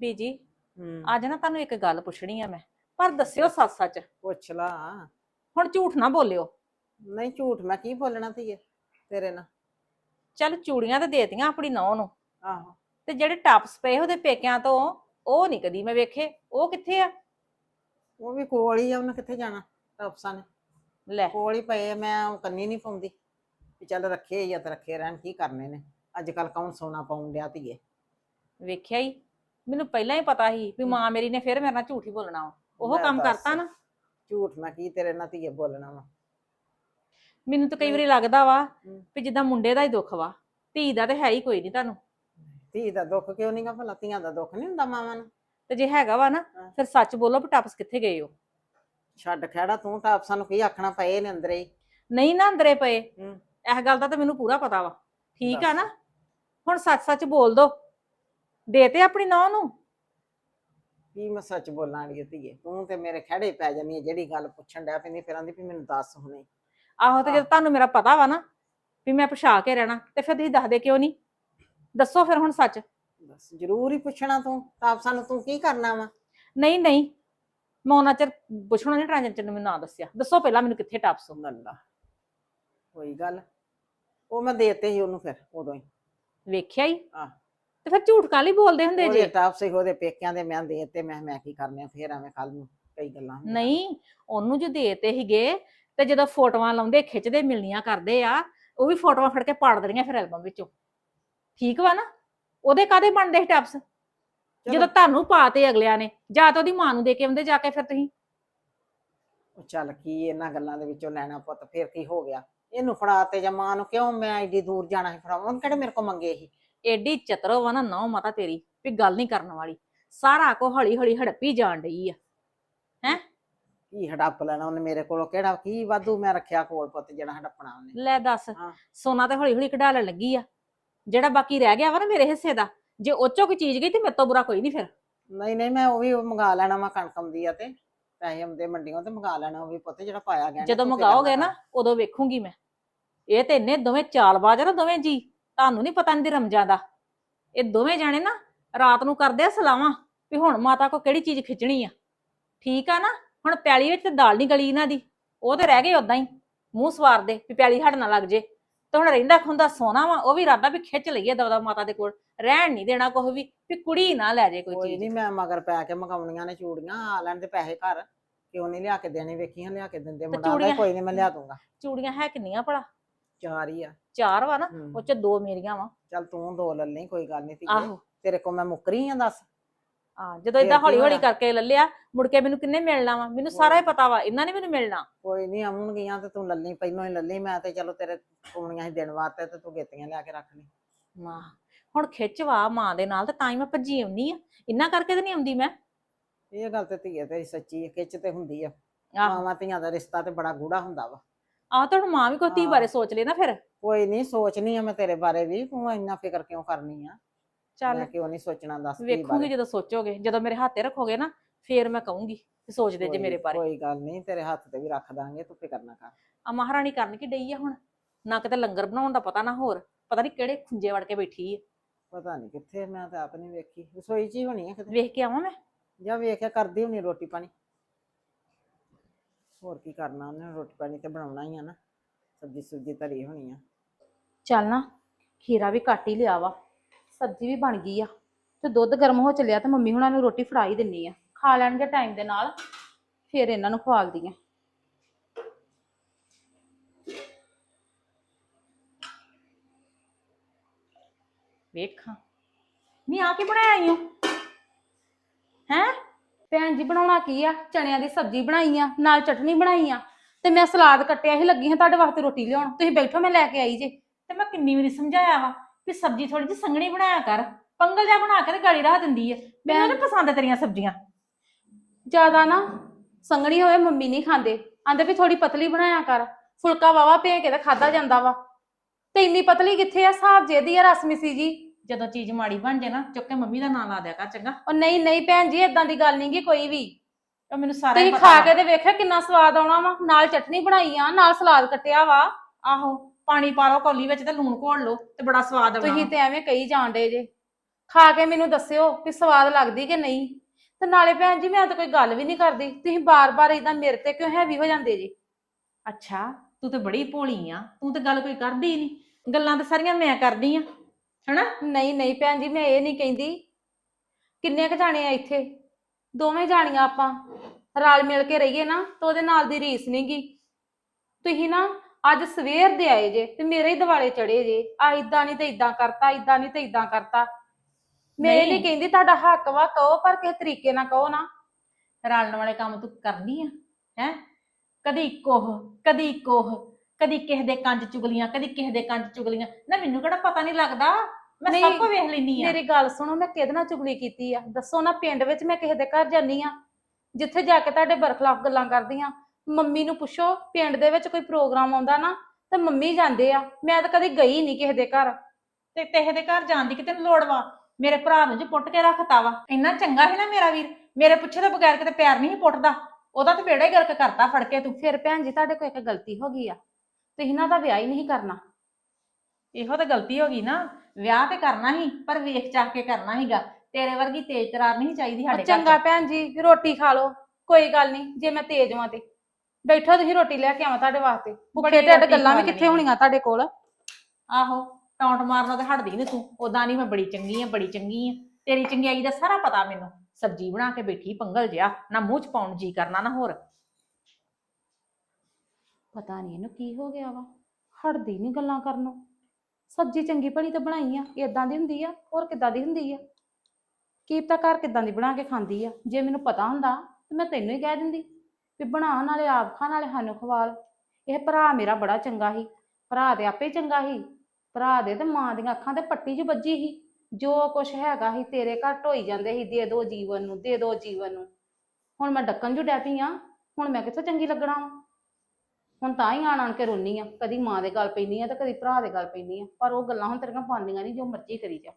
ਬੀਜੀ ਹੂੰ। ਅੱਜ ਨਾ ਤੁਹਾਨੂੰ ਇੱਕ ਗੱਲ ਪੁੱਛਣੀ ਆ ਮੈਂ ਪਰ ਦੱਸਿਓ ਸੱਚ ਸੱਚ। ਪੁੱਛ ਲਾ। ਹੁਣ ਝੂਠ ਨਾ ਬੋਲਿਓ। ਨਹੀਂ ਝੂਠ ਮੈਂ ਕੀ ਬੋਲਣਾ ਧੀਏ ਤੇਰੇ ਨਾਲ। ਚੱਲ ਚੂੜੀਆਂ ਤੇ ਦੇਤੀਆਂ ਆਪਣੀ ਨੌਂ ਨੂੰ। ਆਹੋ। ਤੇ ਜਿਹੜੇ ਟਾਪਸ ਪਏ ਉਹਦੇ ਪੇਕਿਆਂ ਤੋਂ ਉਹ ਨਹੀਂ ਕਦੀ ਮੈਂ ਵੇਖੇ। ਉਹ ਕਿੱਥੇ ਆ? ਉਹ ਵੀ ਕੋਲ ਹੀ ਆ ਉਹਨੇ ਕਿੱਥੇ ਜਾਣਾ ਟਪਸਾਂ ਨੇ? ਲੈ। ਕੋਲ ਹੀ ਪਏ ਆ, ਮੈਂ ਉਹ ਕੰਨੀ ਨਹੀਂ ਪਾਉਂਦੀ। ਵੀ ਚੱਲ ਰੱਖੇ ਜਾਂ ਤਾਂ ਰੱਖੇ ਰਹਿਣ ਕੀ ਕਰਨੇ ਨੇ? ਅੱਜ ਕੱਲ ਕੌਣ ਸੋਨਾ ਪਾਉਣ ਡਿਆ ਧੀਏ? ਵੇਖਿਆ ਹੀ ਮੈਨੂੰ ਪਹਿਲਾਂ ਹੀ ਪਤਾ ਸੀ ਵੀ ਮਾਂ ਮੇਰੀ ਨੇ ਫਿਰ ਮੇਰੇ ਨਾਲ ਝੂਠ ਹੀ ਬੋਲਣਾ ਵਾ। ਉਹ ਕੰਮ ਦੱਸ। ਕਰਤਾ ਨਾ। ਝੂਠ ਮੈਂ ਕੀ ਤੇਰੇ ਨਾਲ ਧੀਏ ਬੋਲਣਾ ਵਾ। ਮੈਨੂੰ ਤਾਂ ਕਈ ਵਾਰੀ ਲੱਗਦਾ ਵਾ ਹੂੰ। ਵੀ ਜਿੱਦਾਂ ਮੁੰਡੇ ਦਾ ਹੀ ਦੁੱਖ ਵਾ ਧੀ ਦਾ ਤੇ ਹੈ ਹੀ ਕੋਈ ਨਹੀਂ ਤੁਹਾਨੂੰ। ਧੀ ਦਾ ਦੁੱਖ ਕਿਉਂ ਨਹੀਂਗਾ ਭਲਾ? ਧੀਆਂ ਦਾ ਦੁੱਖ ਨਹੀਂ ਹੁੰਦਾ ਮਾਵਾਂ ਨੂੰ। ਤੇ ਜੇ ਹੈਗਾ ਵਾ ਨਾ ਹਾਂ। ਫਿਰ ਸੱਚ ਬੋਲੋ ਵੀ ਟਾਪਸ ਕਿੱਥੇ ਗਏ ਹੋ? ਛੱਡ ਖੜਾ ਤੂੰ ਤਾਂ ਸਾਨੂੰ ਕੀ ਆਖਣਾ ਪਏ ਨੇ ਅੰਦਰੇ ਹੀ। ਨਹੀਂ ਨਾ ਅੰਦਰੇ ਪਏ। ਹੂੰ। ਇਹ ਗੱਲ ਦਾ ਤਾਂ ਮੈਨੂੰ ਪੂਰਾ ਪਤਾ ਵਾ। ਠੀਕ ਆ। ਨਾ? ਹੁਣ ਸੱਚ ਸੱਚ ਬੋਲ ਦੋ। ਦੇ ਤੇ ਆਪਣੀ ਨੌਂ ਨੂੰ। ਕੀ ਮੈਂ ਸੱਚ ਬੋਲਾਂ ਅੜੀਏ ਧੀਏ? ਤੂੰ ਤੇ ਮੇਰੇ ਖੜੇ ਪੈ ਜਾਨੀ ਹੈ ਜਿਹੜੀ ਗੱਲ ਪੁੱਛਣ ਡਿਆ ਪੈਂਦੀ ਫਿਰ ਆਂਦੀ ਵੀ ਮੈਨੂੰ ਦੱਸ ਹੁਣੇ। ਆਹੋ ਤੇ। ਜਦੋਂ ਤੁਹਾਨੂੰ ਮੇਰਾ ਪਤਾ ਵਾ ਨਾ ਵੀ ਮੈਂ ਪਛਾ ਕੇ ਰਹਿਣਾ ਤੇ ਫਿਰ ਤੁਸੀਂ ਦੱਸਦੇ ਕਿਉਂ ਨਹੀਂ ਦੱਸੋ ਫਿਰ ਹੁਣ ਸੱਚ। ਬਸ ਜ਼ਰੂਰ ਹੀ ਪੁੱਛਣਾ ਤੂੰ। ਤਾਂ ਆਪ ਸਾਨੂੰ ਤੂੰ ਕੀ ਕਰਨਾ ਵਾ? ਨਹੀਂ ਨਹੀਂ। ਮੈਂ ਉਹਨਾਂ ਚਿਰ ਪੁੱਛਣਾ ਨਹੀਂ ਟ੍ਰਾਂਜੈਕਸ਼ਨ ਨੂੰ ਮੈਨੂੰ ਨਾ ਦੱਸਿਆ। ਦੱਸੋ ਪਹਿਲਾਂ ਮੈਨੂੰ ਕਿੱਥੇ ਟਾਪਸ। ਨੱਲਾ ਕੋਈ ਗੱਲ। ਉਹ ਮੈਂ ਦੇਤੇ ਸੀ ਉਹਨੂੰ ਫਿਰ ਉਦੋਂ ਹੀ। ਵੇਖਿਆ ਹੀ? ਆਹ। ਤੇ ਫਿਰ ਝੂਠ ਕਾਲੀ ਬੋਲਦੇ ਹੁੰਦੇ ਉਹਦੇ ਜੀ? ਟਾਪ ਸੇ ਉਹਦੇ ਪੇਕਿਆਂ ਦੇ ਮੈਂ ਦੇਤੇ ਮੈਂ ਮੈਂ ਕੀ ਕਰਨੇ ਆ ਫਿਰ ਐਵੇਂ ਕੱਲ ਨੂੰ ਕਈ ਗੱਲਾਂ ਹੁੰਦੀਆਂ। ਨਹੀਂ ਉਹਨੂੰ ਜੋ ਦੇਤੇ ਹੀਗੇ ਤੇ ਜਦੋਂ ਫੋਟੋਆਂ ਲਾਉਂਦੇ ਖਿੱਚਦੇ ਮਿਲਣੀਆਂ ਕਰਦੇ ਆ ਉਹ ਵੀ ਫੋਟੋਆਂ ਫੜ ਕੇ ਪਾੜ ਦੇਣੀਆਂ ਫਿਰ ਐਲਬਮ ਵਿੱਚੋਂ। ਠੀਕ ਵਾ ਨਾ? ਉਹਦੇ ਕਾਦੇ ਬਣਦੇ ਸੀ ਟਾਪਸ? ਜਦੋਂ ਤੁਹਾਨੂੰ ਪਾਤੇ ਅਗਲਿਆਂ ਨੇ ਜਾਂ ਤਾਂ ਉਹਦੀ ਮਾਂ ਨੂੰ ਦੇ ਕੇ ਆਉਂਦੇ ਜਾ ਕੇ ਫਿਰ ਤੁਸੀਂ? ਉਹ ਚੱਲ ਕੀ ਇਹਨਾਂ ਗੱਲਾਂ ਦੇ ਵਿੱਚੋਂ ਲੈਣਾ ਪੁੱਤ ਫਿਰ ਕੀ ਹੋ ਗਿਆ? ਇਹਨੂੰ ਫੜਾ ਤੇ ਜਾਂ ਮਾਂ ਨੂੰ ਕਿਉਂ ਮੈਂ ਐਡੀ ਦੂਰ ਜਾਣਾ ਸੀ ਫੜਾਉਣ? ਕਿਹੜੇ ਮੇਰੇ ਕੋਲ ਮੰਗੇ ਸੀ? ਏਡੀ ਚਤਰੋ ਵਾ ਨਾ ਨੌ ਮਾਤਾ ਤੇਰੀ ਵੀ ਗੱਲ ਨਹੀਂ ਕਰਨ ਵਾਲੀ। ਸਾਰਾ ਕੋ ਹੌਲੀ ਹੌਲੀ ਹੜੱਪੀ ਜਾਣ ਡਈ ਆ। ਕੀ ਹੜੱਪ ਲੈਣਾ ਉਹਨੇ ਮੇਰੇ ਕੋਲੋਂ? ਕਿਹੜਾ ਕੀ ਵਾਧੂ ਮੈਂ ਰੱਖਿਆ ਕੋਲ ਪੁੱਤ ਜਿਹੜਾ ਹੜੱਪਣਾ ਉਹਨੇ? ਲੈ ਦੱਸ ਹਾਂ। ਸੋਨਾ ਤੇ ਹੌਲੀ ਹੌਲੀ ਕਢਾ ਲੈਣ ਲੱਗੀ ਆ। ਜਿਹੜਾ ਬਾਕੀ ਰਹਿ ਗਿਆ ਵਾ ਨਾ ਮੇਰੇ ਹਿੱਸੇ ਦਾ ਜੇ ਉਹ ਚੋਂ ਕੋਈ ਚੀਜ਼ ਗਈ ਤੇ ਮੇਰੇ ਤੋਂ ਬੁਰਾ ਕੋਈ ਨਹੀਂ ਫਿਰ। ਨਹੀਂ ਨਹੀਂ ਮੈਂ ਉਹ ਵੀ ਮੰਗਾ ਲੈਣਾ ਵਾ ਕਣਕ ਆਉਂਦੀ ਆ ਤੇ। ਪੈਸੇ ਆਉਂਦੇ ਮੰਡੀਆਂ ਤੇ ਮੰਗਾ ਲੈਣਾ ਉਹ ਵੀ ਪੁੱਤ ਜਿਹੜਾ ਪਾਇਆ ਗਿਆ ਜਦੋਂ ਮੰਗਾਓਗੇ ਨਾ ਉਦੋਂ ਵੇਖੂੰਗੀ ਮੈਂ। ਇਹ ਤੇ ਇੰਨੇ ਦੋਵੇਂ ਚਾਲਬਾਜ਼ ਆ ਨਾ ਦੋਵੇਂ ਜੀ। ਤੁਹਾਨੂੰ ਨਹੀਂ ਪਤਾ ਇਹਦੀ ਰਮਜਾਂ ਦਾ। ਇਹ ਦੋਵੇਂ ਜਾਣੇ ਨਾ ਰਾਤ ਨੂੰ ਕਰਦੇ ਆ ਸਲਾਵਾਂ ਵੀ ਹੁਣ ਮਾਤਾ ਕੋ ਕਿਹੜੀ ਚੀਜ਼ ਖਿੱਚਣੀ ਆ। ਠੀਕ ਆ ਨਾ ਹੁਣ ਪੈਲੀ ਵਿੱਚ ਤੇ ਦਾਲ ਨਹੀਂ ਗਲੀ ਇਹਨਾਂ ਦੀ ਉਹ ਤੇ ਰਹਿ ਗਏ ਉਦਾਂ ਹੀ ਮੂੰਹ ਸਵਾਰਦੇ ਵੀ ਪੈਲੀ ਹੱਡ ਨਾ ਲੱਗ ਜੇ। ਤੇ ਹੁਣ ਰਹਿੰਦਾ ਖੁੰਦਾ ਸੋਨਾ ਵਾ ਉਹ ਵੀ ਇਰਾਦਾ ਵੀ ਖਿੱਚ ਲਈਏ ਦਵਦਾ ਮਾਤਾ ਦੇ ਕੋਲ ਰਹਿਣ ਨਹੀਂ ਦੇਣਾ ਕੁਛ ਵੀ ਵੀ ਕੁੜੀ ਨਾ ਲੈ ਜੇ ਕੋਈ ਕੋਈ ਚੀਜ਼। ਨਹੀਂ ਮੈਂ ਮਗਰ ਪੈ ਕੇ ਮੰਗਾਉਣੀਆਂ ਨੇ ਚੂੜੀਆਂ ਆ ਲੈਣ ਦੇ ਪੈਸੇ ਘਰ ਕਿਉਂ ਨਹੀਂ ਲਿਆ ਕੇ ਦੇਣੇ ਵੇਖੀਆਂ ਲਿਆ ਕੇ ਦਿੰਦੇ ਮੁੰਡਾ ਆਂਹਦਾ ਚੂੜੀਆਂ- ਕੋਈ ਨਹੀਂ ਮੈਂ ਲਿਆ ਦੂੰਗਾ ਚੂੜੀਆਂ ਹੈ ਕਿੰਨੀਆਂ ਭਲਾ? ਚਾਰ ਹੀ ਆ। ਚਾਰ ਵਾ ਨਾ ਹੂੰ। ਉਹ ਚ ਦੋ ਮੇਰੀਆਂ ਵਾ। ਚੱਲ ਤੂੰ ਦੋ ਲੈ ਲਈ ਕੋਈ ਗੱਲ ਨਹੀਂ ਆਹੋ। ਤੇਰੇ ਕੋਲ ਮੈਂ ਮੁੱਕਰੀ ਆ ਦੱਸ। ਆ ਜਦੋਂ ਫੇਰ ਇਦਾਂ ਕੀ ਹੌਲੀ ਹੌਲੀ ਹੋਇਆ? ਕਰਕੇ ਲੱਲਿਆ ਮੁੜ ਕੇ ਮੈਨੂੰ ਕਿੰਨੇ ਮਿਲਣਾ ਵਾ? ਮੈਨੂੰ ਸਾਰਾ ਹੀ ਪਤਾ ਵਾ ਇਹਨਾਂ ਨੇ ਮੈਨੂੰ ਮਿਲਣਾ। ਕੋਈ ਨਹੀਂ ਆਉਣਗੀਆਂ ਤੇ ਤੂੰ ਲੱਲੀ ਪਹਿਲੋਂ ਹੀ ਲੱਲੀ ਮੈਂ ਤੇ ਚਲੋ ਤੇਰੇ ਕੋਣੀਆਂ ਹੀ ਦੇਣ ਵਾਸਤੇ ਤੇ ਤੂੰ ਗੇਤੀਆਂ ਲਿਆ ਕੇ ਰੱਖ ਲਈ। ਮਾਂ ਹੁਣ ਖਿੱਚ ਵਾ ਮਾਂ ਦੇ ਨਾਲ ਤੇ ਤਾਂ ਹੀ ਮੈਂ ਭੱਜੀ ਆਉਣੀ ਆ। ਇੰਨਾ ਕਰਕੇ ਤੇ ਨਹੀਂ ਆਉਂਦੀ ਮੈਂ। ਇਹ ਗੱਲ ਤੇ ਧੀਏ ਤੇਰੀ ਸੱਚੀ ਹੈ ਖਿੱਚ ਤੇ ਹੁੰਦੀ ਆ। ਆਹੋ। ਮਾਵਾਂ ਧੀਆਂ ਦਾ ਰਿਸ਼ਤਾ ਤੇ ਬੜਾ ਗੂੜਾ ਹੁੰਦਾ ਵਾ। ਆਹ ਤਾਂ ਹੁਣ ਮਾਂ ਵੀ ਕੋਈ ਧੀ ਹਾਂ। ਬਾਰੇ ਸੋਚ ਲੈ ਨਾ ਫਿਰ। ਕੋਈ ਨਹੀਂ ਸੋਚਣੀ ਆ ਮੈਂ ਤੇਰੇ ਬਾਰੇ ਵੀ ਤੂੰ ਇੰਨਾ ਫਿਕਰ ਕਿਉਂ ਕਰਨੀ ਆ? ਚੱਲ ਮੈਂ ਕਿਉਂ ਨਹੀਂ ਸੋਚਣਾ ਦੱਸ ਧੀ ਵੇਖੂਗੀ ਬਾਰੇ। ਜਦੋਂ ਸੋਚੋਗੇ ਜਦੋਂ ਮੇਰੇ ਹੱਥੇ ਰੱਖੋਗੇ ਨਾ ਫੇਰ ਮੈਂ ਕਹੂੰਗੀ ਕਿ ਸੋਚਦੇ ਜੇ ਕੋਈ- ਮੇਰੇ ਬਾਰੇ। ਕੋਈ ਗੱਲ ਨਹੀਂ ਤੇਰੇ ਹੱਥ ਤੇ ਵੀ ਰੱਖ ਦਾਂਗੇ ਤੂੰ ਫਿਕਰ ਨਾ ਕਰ। ਆ ਮਹਾਰਾਣੀ ਕਰਨ ਕੀ ਡਈ ਆ ਹੁਣ? ਨਾ ਕਿਤੇ ਲੰਗਰ ਬਣਾਉਣ ਦਾ ਪਤਾ ਨਾ ਹੋਰ ਪਤਾ ਨਹੀਂ ਕਿਹੜੇ ਖੁੰਝੇ ਵੜ ਕੇ ਬੈਠੀ ਹੈ ਪਤਾ ਨਹੀਂ ਕਿੱਥੇ ਮੈਂ ਤਾਂ ਆਪ ਨਹੀਂ ਵੇਖੀ। ਰਸੋਈ 'ਚ ਹੀ ਹੋਣੀ ਆ ਕਿਤੇ? ਵੇਖ ਕੇ ਆਵਾਂ ਮੈਂ? ਜਾਂ ਵੇਖਿਆ ਕਰਦੀ ਹੋਣੀ ਰੋਟੀ ਪਾਣੀ? ਹੋਰ ਕੀ ਕਰਨਾ, ਉਹਨੇ ਰੋਟੀ ਪਾਣੀ ਤੇ ਬਣਾਉਣਾ ਹੀ ਆ ਨਾ, ਸਬਜ਼ੀ ਸੁਬਜ਼ੀ ਧਰੀ ਹੋਣੀ ਆ। ਚੱਲ ਨਾ, ਖੀਰਾ ਵੀ ਕੱਟ ਹੀ ਲਿਆ ਵਾ, ਸਬਜ਼ੀ ਵੀ ਬਣ ਗਈ ਆ, ਤੇ ਦੁੱਧ ਗਰਮ ਹੋ ਚੱਲਿਆ ਤੇ ਮੰਮੀ ਹੁਣਾਂ ਨੂੰ ਰੋਟੀ ਫੜਾ ਹੀ ਦਿੰਨੀ ਆ। ਖਾ ਲੈਣਗੇ ਟਾਈਮ ਦੇ ਨਾਲ, ਫਿਰ ਇਹਨਾਂ ਨੂੰ ਖਵਾਲਦੀ ਆ ਵੇਖਾਂ। ਨੀ ਆ ਕੇ ਬਣਾਇਆ ਈ ਓ? ਹੈ? ਭੈਣ ਜੀ ਬਣਾਉਣਾ ਕੀ ਆ? ਚਣਿਆਂ ਦੀ ਸਬਜ਼ੀ ਬਣਾਈ ਆ ਨਾਲ ਚਟਨੀ ਬਣਾਈ ਆ। ਤੇ ਮੈਂ ਸਲਾਦ ਕੱਟਿਆ ਸੀ ਲੱਗੀ ਹਾਂ ਤੁਹਾਡੇ ਵਾਸਤੇ ਰੋਟੀ ਲਿਆਉਣ। ਤੁਸੀਂ ਬੈਠੋ ਮੈਂ ਲੈ ਕੇ ਆਈ ਜੇ। ਤੇ ਮੈਂ ਕਿੰਨੀ ਵਾਰੀ ਸਮਝਾਇਆ ਵਾ ਵੀ ਸਬਜ਼ੀ ਥੋੜੀ ਜਿਹੀ ਸੰਘਣੀ ਬਣਾਇਆ ਕਰ। ਪੰਗਲ ਜਿਹਾ ਬਣਾ ਕੇ ਤੇ ਗਾੜੀ ਰੱਖ ਦਿੰਦੀ ਆ। ਮੈਨੂੰ ਨੀ ਪਸੰਦ ਤੇਰੀਆਂ ਸਬਜ਼ੀਆਂ। ਜ਼ਿਆਦਾ ਨਾ ਸੰਗਣੀ ਹੋਵੇ ਮੰਮੀ ਨਹੀਂ ਖਾਂਦੇ। ਆਂਦੇ ਵੀ ਥੋੜੀ ਪਤਲੀ ਬਣਾਇਆ ਕਰ। ਫੁਲਕਾ ਵਾਵਾ ਭੇ ਕੇ ਤੇ ਖਾਦਾ ਜਾਂਦਾ ਵਾ। ਤੇ ਇੰਨੀ ਪਤਲੀ ਕਿੱਥੇ ਆ? ਹਿਸਾਬ ਜੇ ਦੀ ਆ ਰਸਮਿਸੀ ਜੀ। ਜਦੋਂ ਚੀਜ਼ ਮਾੜੀ ਬਣ ਜੇ ਨਾ ਚੁੱਕ ਕੇ ਮੰਮੀ ਦਾ ਨਾਂ ਲਾ ਦਿਆ ਕਰ ਚੰਗਾ। ਉਹ ਨਹੀਂ ਨਹੀਂ ਭੈਣ ਜੀ ਇਦਾਂ ਦੀ ਗੱਲ ਨਹੀਂ ਗੀ ਕੋਈ ਵੀ। ਉਹ ਮੈਨੂੰ ਸਾਰਾ ਹੀ ਤੁਸੀਂ ਪਤਾ ਖਾ ਵਾ। ਕੇ ਤੇ ਵੇਖਿਆ ਕਿੰਨਾ ਸਵਾਦ ਆਉਣਾ ਵਾ। ਨਾਲ ਚਟਨੀ ਬਣਾਈ ਆ ਨਾਲ ਸਲਾਦ ਕੱਟਿਆ ਵਾ। ਆਹੋ ਪਾਣੀ ਪਾ ਲਓ ਕੌਲੀ ਵਿੱਚ ਤੇ ਲੂਣ ਘੋਲ ਲਓ ਤੇ ਬੜਾ ਸਵਾਦ ਆਉਣਾ ਤੁਸੀਂ ਵਾ। ਤੇ ਐਵੇਂ ਕਹੀ ਜਾਂਦੇ ਜੇ। ਖਾ ਕੇ ਮੈਨੂੰ ਦੱਸਿਓ ਕਿ ਸਵਾਦ ਲੱਗਦੀ ਕਿ ਨਹੀਂ। ਤੇ ਨਾਲੇ ਭੈਣ ਜੀ ਮੈਂ ਤਾਂ ਕੋਈ ਗੱਲ ਵੀ ਨਹੀਂ ਕਰਦੀ। ਤੁਸੀਂ ਬਾਰ-ਬਾਰ ਇਦਾਂ ਮੇਰੇ ਤੇ ਕਿਉਂ ਹੈਵੀ ਹੋ ਜਾਂਦੇ ਜੀ? ਅੱਛਾ ਤੂੰ ਤੇ ਬੜੀ ਭੋਲੀ ਆ। ਤੂੰ ਤੇ ਗੱਲ ਕੋਈ ਕਰਦੀ ਨਹੀਂ ਗੱਲਾਂ ਤਾਂ ਸਾਰੀਆਂ ਮੈਂ ਕਰਦੀ ਆ। ਹਨਾ? ਨਹੀਂ ਨਹੀਂ ਭੈਣ ਜੀ ਮੈਂ ਇਹ ਨਹੀਂ ਕਹਿੰਦੀ। ਕਿੰਨੇ ਕ ਜਾਣੇ ਆ ਇੱਥੇ? ਦੋਵੇਂ ਜਾਣੀਆਂ ਆਪਾਂ। ਰਲ ਮਿਲ ਕੇ ਰਹੀਏ ਨਾ ਤਾਂ ਉਹਦੇ ਨਾਲ ਦੀ ਰੀਸ ਨਹੀਂਗੀ ਤੁਸੀਂ ਨਾ ਅੱਜ ਸਵੇਰ ਦੇ ਆਏ ਜੇ ਤੇ ਮੇਰੇ ਹੀ ਦਿਵਾਲੇ ਚੜੇ ਜੇ। ਆ ਇਦਾਂ ਨਹੀਂ ਤੇ ਇਦਾਂ ਕਰਤਾ ਇਦਾਂ ਨਹੀਂ ਤੇ ਇਦਾਂ ਕਰਤਾ। ਮੈਂ ਇਹ ਨਹੀਂ ਨਹੀਂ। ਕਹਿੰਦੀ ਤੁਹਾਡਾ ਹੱਕ ਵਾ ਕਹੋ ਪਰ ਕਿਸੇ ਤਰੀਕੇ ਨਾਲ ਕਹੋ ਨਾ। ਰਲਣ ਵਾਲੇ ਕੰਮ ਤੂੰ ਕਰਦੀ ਆ ਹੈ? ਕਦੀ ਕੋਹ ਕਦੀ ਕੋਹ ਕਦੀ ਕਿਸੇ ਦੇ ਕੰਜ ਚੁਗਲੀਆਂ ਕਦੀ ਕਿਸੇ ਦੇ ਕੰਜ ਚੁਗਲੀਆਂ। ਨਾ ਮੈਨੂੰ ਕਿਹੜਾ ਪਤਾ ਨਹੀਂ ਲੱਗਦਾ। ਮੈਂ ਸਭ ਨਹੀਂ, ਕੁਝ ਵੇਖ ਲੈਨੀ ਆ ਮੇਰੀ ਗੱਲ ਸੁਣੋ ਮੈਂ ਕਿਹਦੇ ਨਾਲ ਚੁਗਲੀ ਕੀਤੀ ਆ? ਦੱਸੋ ਨਾ ਪਿੰਡ ਵਿੱਚ ਮੈਂ ਕਿਸੇ ਦੇ ਘਰ ਜਾਨੀ ਆ ਜਿੱਥੇ ਜਾ ਕੇ ਤੁਹਾਡੇ ਬਰਖਲਾਫ ਗੱਲਾਂ ਕਰਦੀ ਆ ਮੰਮੀ ਨੂੰ ਪੁੱਛੋ ਪਿੰਡ ਦੇ ਵਿੱਚ ਕੋਈ ਪ੍ਰੋਗਰਾਮ ਆਉਂਦਾ ਨਾ ਤੇ ਮੰਮੀ ਜਾਂਦੇ ਆ। ਮੈਂ ਤਾਂ ਕਦੀ ਗਈ ਨਹੀਂ ਕਿਸੇ ਦੇ ਘਰ। ਤੇ ਤੇਹੇ ਦੇ ਘਰ ਜਾਣ ਦੀ ਕਿਤੇ ਨੀ ਲੋੜ ਵਾ? ਮੇਰੇ ਭਰਾ ਨੂੰ ਜੀ ਪੁੱਟ ਕੇ ਰੱਖਤਾ ਵਾ। ਇੰਨਾ ਚੰਗਾ ਹੈ ਨਾ ਮੇਰਾ ਵੀਰ। ਮੇਰੇ ਪੁੱਛੇ ਤੋਂ ਬਗੈਰ ਕਿਤੇ ਪਿਆਰ ਨਹੀਂ ਸੀ ਪੁੱਟਦਾ। ਉਹਦਾ ਤੇ ਬੇੜਾ ਹੀ ਗਰਕ ਕਰਤਾ ਫੜ ਕੇ ਤੂੰ। ਫਿਰ ਭੈਣ ਜੀ ਤੁਹਾਡੇ ਕੋਲ ਇੱਕ ਗਲਤੀ ਹੋ ਗਈ ਆ। ਤੁਸੀਂ ਨਾ ਦਾ ਵਿਆਹ ਹੀ ਨਹੀਂ ਕਰਨਾ। ਇਹੋ ਤਾਂ ਗਲਤੀ ਹੋ ਗਈ ਨਾ। ਵਿਆਹ ਤੇ ਕਰਨਾ ਸੀ ਪਰ ਵੇਖ ਚਾਹ ਕੇ ਕਰਨਾ ਸੀਗਾ। ਤੇਰੇ ਵਰਗੀ ਤੇਜ਼ ਤਰਾਰ ਨਹੀਂ ਚਾਹੀਦੀ ਉਹ ਸਾਡੇ ਘਰ ਚੰਗਾ। ਭੈਣ ਜੀ ਰੋਟੀ ਖਾ ਲਓ ਕੋਈ ਗੱਲ ਨਹੀਂ ਜੇ ਮੈਂ ਤੇਜ਼ ਵਾਂ ਤੇ। ਬੈਠੋ ਤੁਸੀਂ ਰੋਟੀ ਲੈ ਕੇ ਆਵਾਂ ਤੁਹਾਡੇ ਵਾਸਤੇ। ਭੁੱਖੇ ਢਿੱਡ ਰੋਟੀ ਗੱਲਾਂ ਵੀ ਖਾ ਕਿੱਥੇ ਲੈਣੀ। ਹੋਣੀਆਂ ਤੁਹਾਡੇ ਕੋਲ? ਆਹੋ ਟੌਂਟ ਮਾਰਨਾ ਤੇ ਹਟਦੀ ਨੀ ਤੂੰ। ਉਦਾਂ ਨਹੀਂ ਮੈਂ ਬੜੀ ਚੰਗੀ ਆ ਬੜੀ ਚੰਗੀ ਆ। ਤੇਰੀ ਚੰਗਿਆਈ ਦਾ ਸਾਰਾ ਪਤਾ ਮੈਨੂੰ। ਸਬਜੀ ਬਣਾ ਕੇ ਬੈਠੀ ਪੰਗਲ ਜਿਆ ਨਾ ਮੂੰਹ ਚ ਪਾਉਣ ਜੀ ਕਰਨਾ ਨਾ ਹੋਰ। ਪਤਾ ਨਹੀਂ ਇਹਨੂੰ ਕੀ ਹੋ ਗਿਆ ਵਾ। ਹਟਦੀ ਨਹੀਂ ਗੱਲਾਂ ਕਰਨੋਂ ਸਬਜ਼ੀ ਚੰਗੀ ਭਲੀ ਤਾਂ ਬਣਾਈ ਆ ਇਦਾਂ ਦੀ ਹੁੰਦੀ ਆ, ਹੋਰ ਕਿੱਦਾਂ ਦੀ ਹੁੰਦੀ ਆ? ਕੀ ਪਤਾ ਘਰ ਕਿੱਦਾਂ ਦੀ ਬਣਾ ਕੇ ਖਾਂਦੀ ਆ? ਜੇ ਮੈਨੂੰ ਪਤਾ ਹੁੰਦਾ, ਤੇ ਮੈਂ ਤੈਨੂੰ ਹੀ ਕਹਿ ਦਿੰਦੀ ਵੀ ਬਣਾ ਨਾਲੇ ਆਪ ਖਾ ਨਾਲੇ ਸਾਨੂੰ ਖਵਾਲ। ਇਹ ਭਰਾ ਮੇਰਾ ਬੜਾ ਚੰਗਾ ਸੀ, ਭਰਾ ਦੇ ਆਪੇ ਚੰਗਾ ਸੀ, ਭਰਾ ਦੇ ਤੇ ਮਾਂ ਦੀਆਂ ਅੱਖਾਂ ਤੇ ਪੱਟੀ 'ਚ ਵੱਜੀ ਸੀ। ਜੋ ਕੁਛ ਹੈਗਾ ਸੀ ਤੇਰੇ ਘਰ ਢੋਈ ਜਾਂਦੇ ਸੀ, ਦੇ ਦੋ ਜੀਵਨ ਨੂੰ, ਦੇ ਦੋ ਜੀਵਨ ਨੂੰ। ਹੁਣ ਮੈਂ ਡੱਕਣ ਜੂ ਡੈ ਪਈ ਆ, ਹੁਣ ਮੈਂ ਕਿੱਥੋਂ ਚੰਗੀ ਲੱਗਣਾ ਵਾ? ਹੁਣ ਤਾਂ ਹੀ ਆਣ ਆਣ ਕੇ ਰੋਨੀ ਆ, ਕਦੀ ਮਾਂ ਦੇ ਗੱਲ ਪੈਂਦੀ ਆ ਤੇ ਕਦੀ ਭਰਾ ਦੇ ਗੱਲ ਪੈਂਦੀ ਆ, ਪਰ ਉਹ ਗੱਲਾਂ ਹੁਣ ਤੇਰੀਆਂ ਪਾਉਂਦੀਆਂ ਨਹੀਂ ਜੋ ਮਰਜ਼ੀ ਕਰੀ ਜਾ।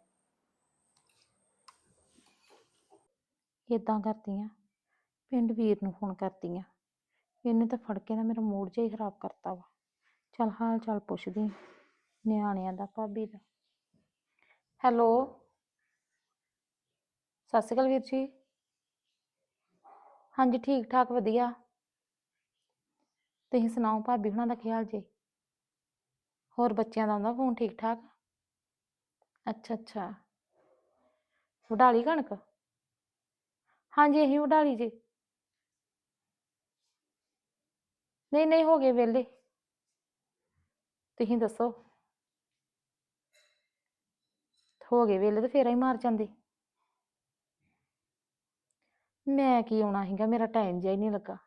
ਇਦਾਂ ਕਰਦੀ ਆ, ਪਿੰਡ ਵੀਰ ਨੂੰ ਫੋਨ ਕਰਦੀ ਆ, ਇਹਨੇ ਤਾਂ ਫੜ ਕੇ ਨਾ ਮੇਰਾ ਮੂਡ ਜਿਹਾ ਹੀ ਖਰਾਬ ਕਰਤਾ ਵਾ। ਚੱਲ ਹਾਲ ਚਾਲ ਪੁੱਛਦੀ ਆਂ, ਨਿਆਣਿਆਂ ਦਾ, ਭਾਬੀ ਦਾ। ਹੈਲੋ, ਸਤਿ ਸ਼੍ਰੀ ਅਕਾਲ ਵੀਰ ਜੀ। ਹਾਂਜੀ ਠੀਕ ਠਾਕ ਵਧੀਆ। ਤੁਸੀਂ ਸੁਣਾਓ ਭਾਬੀ ਹੁਣਾਂ ਦਾ ਕੀ ਹਾਲ ਜੇ? ਹੋਰ ਬੱਚਿਆਂ ਦਾ ਆਉਂਦਾ ਫੋਨ ਠੀਕ ਠਾਕ? ਅੱਛਾ ਅੱਛਾ। ਵਢਾ ਕਣਕ? ਹਾਂਜੀ ਅਸੀਂ ਵਢਾ ਲਈ ਜੀ। ਨਹੀਂ ਨਹੀਂ, ਹੋ ਗਏ ਵਿਹਲੇ। ਤੁਸੀਂ ਦੱਸੋ? ਹੋ ਗਏ ਵਿਹਲੇ ਤੇ ਫੇਰ ਹੀ ਮਾਰ ਜਾਂਦੇ। ਮੈਂ ਕੀ ਆਉਣਾ ਸੀਗਾ? ਮੇਰਾ ਟਾਈਮ ਜਿਹਾ ਹੀ ਨਹੀਂ ਲੱਗਾ।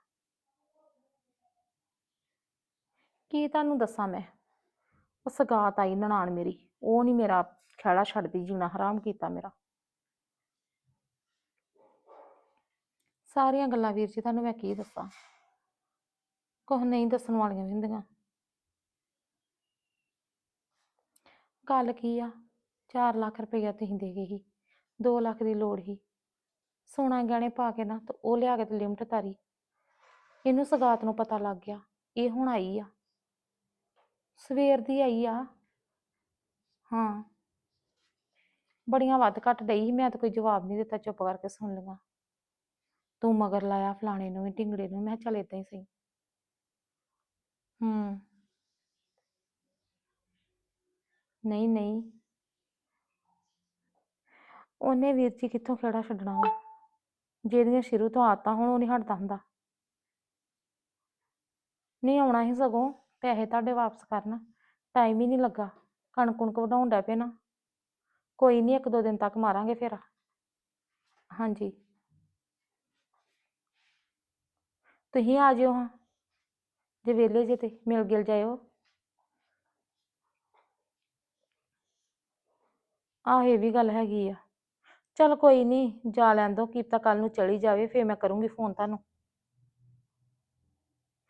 ਕੀ ਤੁਹਾਨੂੰ ਦੱਸਾਂ ਮੈਂ? ਉਹ ਸਗਾਤ ਆਈ ਨਨਾਣ ਮੇਰੀ। ਉਹ ਨਹੀਂ ਮੇਰਾ ਖਹਿੜਾ ਛੱਡਦੀ, ਜੀਣਾ ਹਰਾਮ ਕੀਤਾ ਮੇਰਾ। ਸਾਰੀਆਂ ਗੱਲਾਂ ਵੀਰ ਜੀ, ਤੁਹਾਨੂੰ ਮੈਂ ਕੀ ਦੱਸਾਂ? ਕੁਛ ਨਹੀਂ ਦੱਸਣ ਵਾਲੀਆਂ ਵੀ ਹੁੰਦੀਆਂ। ਗੱਲ ਕੀ ਆ? 4 ਲੱਖ ਰੁਪਈਆ ਤੁਸੀਂ ਦੇ ਗਏ ਸੀ। 2 ਲੱਖ ਦੀ ਲੋੜ ਸੀ। ਸੋਨਾ ਗਹਿਣੇ ਪਾ ਕੇ ਨਾ ਤੇ ਉਹ ਲਿਆ ਕੇ ਤੇ ਲਿਮਟ ਤਾਰੀ ਇਹਨੂੰ ਸਗਾਤ ਨੂੰ ਪਤਾ ਲੱਗ ਗਿਆ। ਇਹ ਹੁਣ ਆਈ ਆ। ਸਵੇਰ ਦੀ ਆਈ ਆ। ਹਾਂ। ਬੜੀਆਂ ਵੱਧ ਘੱਟ ਡਈ ਸੀ ਮੈਂ ਤਾਂ ਕੋਈ ਜਵਾਬ ਨਹੀਂ ਦਿੱਤਾ ਚੁੱਪ ਕਰਕੇ ਸੁਣ ਲਈਆਂ। ਤੂੰ ਮਗਰ ਲਾਇਆ ਫਲਾਣੇ ਨੂੰ ਵੀ ਢਿੰਗੜੇ ਨੂੰ ਮੈਂ ਕਿਹਾ ਚੱਲ ਏਦਾਂ ਹੀ ਸਹੀ। ਹੂੰ। ਨਹੀਂ ਨਹੀਂ। ਉਹਨੇ ਵੀਰ ਜੀ ਕਿੱਥੋਂ ਖੇੜਾ ਛੱਡਣਾ ਵਾ? ਜਿਹਦੀਆਂ ਸ਼ੁਰੂ ਤੋਂ ਆਦਤਾਂ ਹੁਣ ਉਹ ਨਹੀਂ ਹਟਦਾ ਹੁੰਦਾ। ਨਹੀਂ ਆਉਣਾ ਹੀ ਸਗੋਂ। ਪੈਸੇ ਤੁਹਾਡੇ ਵਾਪਸ ਕਰਨ। ਟਾਈਮ ਹੀ ਨਹੀਂ ਲੱਗਾ। ਕਣਕ ਕੁਣਕ ਵਢਾਉਣ ਡੈ ਪਏ ਨਾ। ਕੋਈ ਨਹੀਂ ਇੱਕ ਦੋ ਦਿਨ ਤੱਕ ਮਾਰਾਂਗੇ ਫੇਰ। ਹਾਂਜੀ। ਤੁਸੀਂ ਆ ਜਿਓ ਹਾਂ। ਜੇ ਵਿਹਲੇ ਜੇ ਤੇ ਮਿਲ ਗਿਲ ਜਾਇਓ। ਆਹ ਇਹ ਵੀ ਗੱਲ ਹੈਗੀ ਆ। ਚਲ ਕੋਈ ਨਹੀਂ, ਜਾ ਲੈਣ ਦੋ। ਕੀ ਪਤਾ ਕੱਲ ਨੂੰ ਚਲੀ ਜਾਵੇ, ਫੇਰ ਮੈਂ ਕਰੂੰਗੀ ਫੋਨ ਤੁਹਾਨੂੰ।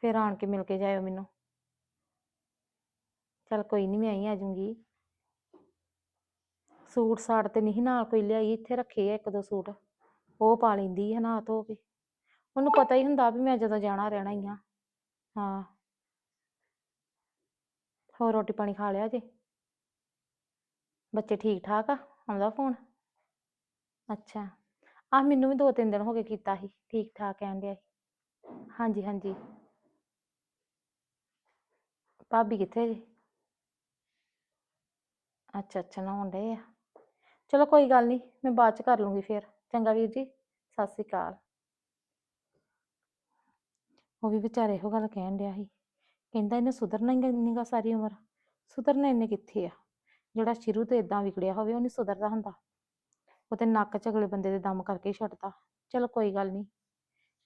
ਫੇਰ ਆਣ ਕੇ ਮਿਲ ਕੇ ਜਾਇਓ ਮੈਨੂੰ। ਚਲ ਕੋਈ ਨਹੀਂ ਮੈਂ ਆਈ ਆ ਜਾਊਂਗੀ। ਸੂਟ ਸਾਟ ਤੇ ਨਹੀਂ ਨਾਲ ਕੋਈ ਲਿਆਈ, ਇੱਥੇ ਰੱਖੇ ਆ ਇੱਕ ਦੋ ਸੂਟ। ਉਹ ਪਾ ਲੈਂਦੀ ਹੈ ਨਾ ਧੋ ਕੇ। ਉਹਨੂੰ ਪਤਾ ਹੀ ਹੁੰਦਾ ਵੀ ਮੈਂ ਜਦੋਂ ਜਾਣਾ ਰਹਿਣਾ ਹੀ ਆ। ਹਾਂ। ਹੋਰ ਰੋਟੀ ਪਾਣੀ ਖਾ ਲਿਆ ਜੇ? ਬੱਚੇ ਠੀਕ ਠਾਕ ਆ? ਆਉਂਦਾ ਫੋਨ? ਅੱਛਾ। ਆ ਮੈਨੂੰ ਵੀ ਦੋ ਤਿੰਨ ਦਿਨ ਹੋ ਗਏ ਕੀਤਾ ਸੀ, ਠੀਕ ਠਾਕ ਕਹਿਣ ਡਿਆ ਸੀ। ਹਾਂਜੀ ਹਾਂਜੀ। ਭਾਬੀ ਕਿੱਥੇ ਜੇ? ਅੱਛਾ ਅੱਛਾ, ਨਹਾਉਣ ਡਏ ਆ। ਚਲੋ ਕੋਈ ਗੱਲ ਨਹੀਂ ਮੈਂ ਬਾਅਦ ਚ ਕਰ ਲੂੰਗੀ ਫਿਰ। ਚੰਗਾ ਵੀਰ ਜੀ, ਸਤਿ ਸ੍ਰੀ ਅਕਾਲ। ਉਹ ਵੀ ਵਿਚਾਰੇ ਇਹੋ ਗੱਲ ਕਹਿਣ ਡਿਆ ਸੀ। ਕਹਿੰਦਾ ਇਹਨੇ ਸੁਧਰਨਾ ਹੀ ਨਹੀਂਗਾ ਸਾਰੀ ਉਮਰ। ਸੁਧਰਨਾ ਇਹਨੇ ਕਿੱਥੇ ਆ? ਜਿਹੜਾ ਸ਼ੁਰੂ ਤੋਂ ਇਦਾਂ ਵਿਗੜਿਆ ਹੋਵੇ, ਉਹ ਨਹੀਂ ਸੁਧਰਦਾ ਹੁੰਦਾ। ਉਹ ਤੇ ਨੱਕ ਚ ਅਗਲੇ ਬੰਦੇ ਦੇ ਦਮ ਕਰਕੇ ਹੀ ਛੱਡਦਾ ਚਲੋ ਕੋਈ ਗੱਲ ਨਹੀਂ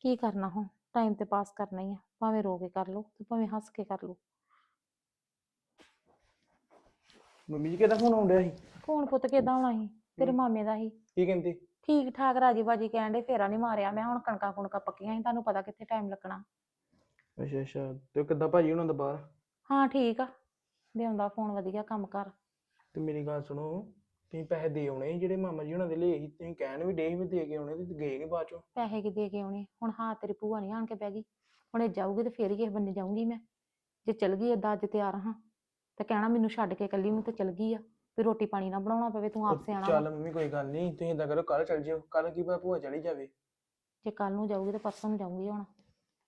ਕੀ ਕਰਨਾ ਹੁਣ? ਟਾਈਮ ਤੇ ਪਾਸ ਕਰਨਾ ਹੀ ਆ। ਭਾਵੇਂ ਰੋ ਕੇ ਕਰ ਲਓ ਤੇ ਭਾਵੇਂ ਹੱਸ ਕੇ ਕਰ ਲਓ। ਮੰਮੀ ਜੀ ਕਿਹਦਾ ਫੋਨ ਆਉਂਦਿਆ ਸੀ? ਫੋਨ ਪੁੱਤ ਕਿਦਾਂ ਹੋਣਾ ਸੀ? ਤੇਰੇ। ਮਾਮੇ ਦਾ ਸੀ। ਕੀ ਕਹਿੰਦੇ? ਠੀਕ ਠਾਕ ਰਾਜੀ ਬਾਜੀ ਕਹਿਣ ਦੇ ਫੇਰਾ ਨਹੀਂ ਮਾਰਿਆ। ਮੈਂ ਹੁਣ ਕਣਕਾਂ ਕੁਣਕਾਂ ਪੱਕੀਆਂ ਸੀ ਤੁਹਾਨੂੰ ਪਤਾ ਕਿੱਥੇ ਟਾਈਮ ਲੱਗਣਾ। ਅੱਛਾ ਅੱਛਾ। ਤੇ ਕਿੱਦਾਂ ਭਾਜੀ ਉਹਨਾਂ ਦਾ ਬਾਹਰ? ਹਾਂ ਠੀਕ ਆ। ਲਿਆਉਂਦਾ ਫੋਨ ਵਧੀਆ ਕੰਮ ਕਰ। ਤੇ ਮੇਰੀ ਗੱਲ ਸੁਣੋ ਤੁਸੀਂ ਪੈਸੇ ਦੇ ਆਉਣੇ ਸੀ ਜਿਹੜੇ ਮਾਮਾ ਜੀ ਉਹਨਾਂ ਦੇ ਲਏ ਸੀ ਤੁਸੀਂ ਕਹਿਣ ਵੀ ਡੇ ਵੀ ਦੇ ਕੇ ਆਉਣੇ ਤੇ ਗਏ ਨਹੀਂ ਬਾਅਦ ਚੋਂ? ਪੈਸੇ ਕਿ ਦੇ ਕੇ ਆਉਣੇ? ਹੁਣ ਹਾਂ ਤੇਰੀ ਭੂਆ ਨਹੀਂ ਆਣ ਕੇ ਬਹਿ ਗਈ। ਹੁਣ ਇਹ ਜਾਊਗੀ ਤੇ ਫੇਰ ਹੀ ਕਿਸੇ ਬੰਨੇ ਜਾਊਂਗੀ ਮੈਂ। ਜੇ ਚਲ ਗਈ ਏਦਾਂ ਅੱਜ ਤਿਆਰ ਹਾਂ। ਤੇ ਕਹਿਣਾ ਮੈਨੂੰ ਛੱਡ ਕੇ ਇਕੱਲੀ ਨੂੰ ਤੇ ਚਲ ਗਈ ਆ ਵੀ ਰੋਟੀ ਪਾਣੀ ਨਾ ਬਣਾਉਣਾ ਪਵੇ ਤੂੰ ਆਪ ਸਿਆਣਾ ਚੱਲ। ਮੰਮੀ ਕੋਈ ਗੱਲ ਨਹੀਂ ਤੁਸੀਂ ਏਦਾਂ ਕਰੋ ਕੱਲ ਚੱਲ ਜਿਓ ਕੱਲ ਕੀ ਪਤਾ ਭੂਆ ਚਲੀ ਜਾਵੇ। ਜੇ ਕੱਲ ਨੂੰ ਜਾਊਗੀ ਤੇ ਪਰਸੋਂ ਨੂੰ ਜਾਊਂਗੀ ਹੁਣ।